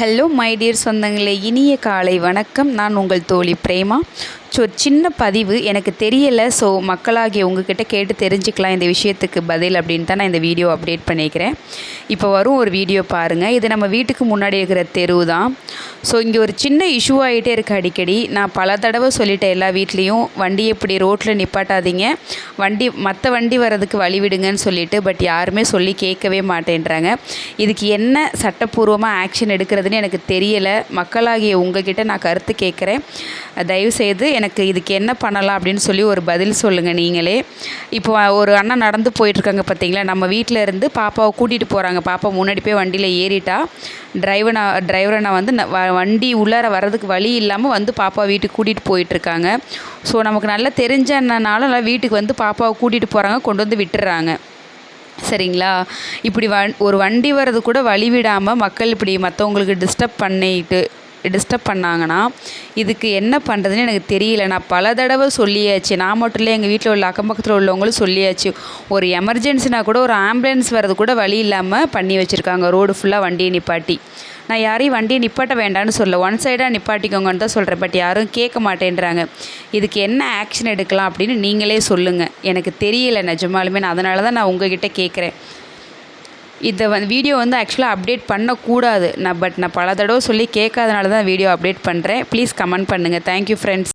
Hello my dear சொந்தங்களே இனிய காலை வணக்கம். நான் உங்கள் தோழி பிரேமா. ஸோ சின்ன பதிவு எனக்கு தெரியலை. ஸோ மக்களாகிய உங்ககிட்ட கேட்டு தெரிஞ்சுக்கலாம் இந்த விஷயத்துக்கு பதில் அப்படின்னு தான் நான் இந்த வீடியோ அப்டேட் பண்ணிக்கிறேன். இப்போ வரும் ஒரு வீடியோ பாருங்கள் இது நம்ம வீட்டுக்கு முன்னாடி இருக்கிற தெரு தான் ஸோ இங்கே ஒரு சின்ன இஷ்யூ ஆகிட்டே இருக்குது அடிக்கடி. நான் பல தடவை சொல்லிட்டேன் எல்லா வீட்லேயும் வண்டி இப்படி ரோட்டில் நிப்பாட்டாதீங்க. வண்டி மற்ற வண்டி வர்றதுக்கு வழி விடுங்கன்னு சொல்லிட்டு பட் யாருமே சொல்லி கேட்கவே மாட்டேன்றாங்க. இதுக்கு என்ன சட்டப்பூர்வமாக ஆக்ஷன் எடுக்கிறதுன்னு எனக்கு தெரியலை. மக்களாகிய உங்ககிட்ட நான் கருத்து கேட்குறேன். தயவுசெய்து எனக்கு இதுக்கு என்ன பண்ணலாம் அப்படின்னு சொல்லி ஒரு பதில் சொல்லுங்கள் நீங்களே. இப்போ ஒரு அண்ணன் நடந்து போயிட்டுருக்காங்க பார்த்தீங்களா? நம்ம வீட்டில் இருந்து பாப்பாவை கூட்டிகிட்டு போகிறாங்க பாப்பா முன்னாடி போய் வண்டியில் ஏறிட்டா. டிரைவனை நான் வந்து ந- வ- வண்டி உள்ளார வர்றதுக்கு வழி இல்லாமல் வந்து பாப்பா வீட்டுக்கு கூட்டிகிட்டு போயிட்டுருக்காங்க. ஸோ நமக்கு நல்லா தெரிஞ்சனால நல்லா வீட்டுக்கு வந்து பாப்பாவை கூட்டிகிட்டு போகிறாங்க கொண்டு வந்து விட்டுறாங்க. சரிங்களா? இப்படி வ ஒரு வண்டி வர்றது கூட வழி விடாமல் மக்கள் இப்படி மற்றவங்களுக்கு டிஸ்டர்ப் பண்ணிட்டு டிஸ்டர்ப் பண்ணாங்கன்னா இதுக்கு என்ன பண்ணுறதுன்னு எனக்கு தெரியல. நான் பல தடவை சொல்லியாச்சு. நான் மட்டும் இல்லை எங்கள் வீட்டில் உள்ள அக்கம் பக்கத்தில் உள்ளவங்களும் சொல்லியாச்சு. ஒரு எமர்ஜென்சினா கூட ஒரு ஆம்புலன்ஸ் வர்றது கூட வழி இல்லாமல் பண்ணி வச்சுருக்காங்க. ரோடு ஃபுல்லாக வண்டியை நிப்பாட்டி. நான் யாரையும் வண்டியை நிப்பாட்ட வேண்டாம்னு சொல்ல ஒன் சைடாக நிப்பாட்டிக்கோங்கன்னு தான் சொல்கிறேன் பட் யாரும் கேட்க மாட்டேன்றாங்க. இதுக்கு என்ன ஆக்ஷன் எடுக்கலாம் அப்படின்னு நீங்களே சொல்லுங்கள் எனக்கு தெரியல நிஜமாலுமே. நான் அதனால தான் நான் உங்ககிட்ட கேட்குறேன். இதை வந்து வீடியோ வந்து ஆக்சுவலாக அப்டேட் பண்ணக்கூடாது. நான் பட் நான் பல தடவை சொல்லி கேட்காதனால தான் வீடியோ அப்டேட் பண்ணுறேன் ப்ளீஸ் கமெண்ட் பண்ணுங்கள் தேங்க்யூ ஃப்ரெண்ட்ஸ்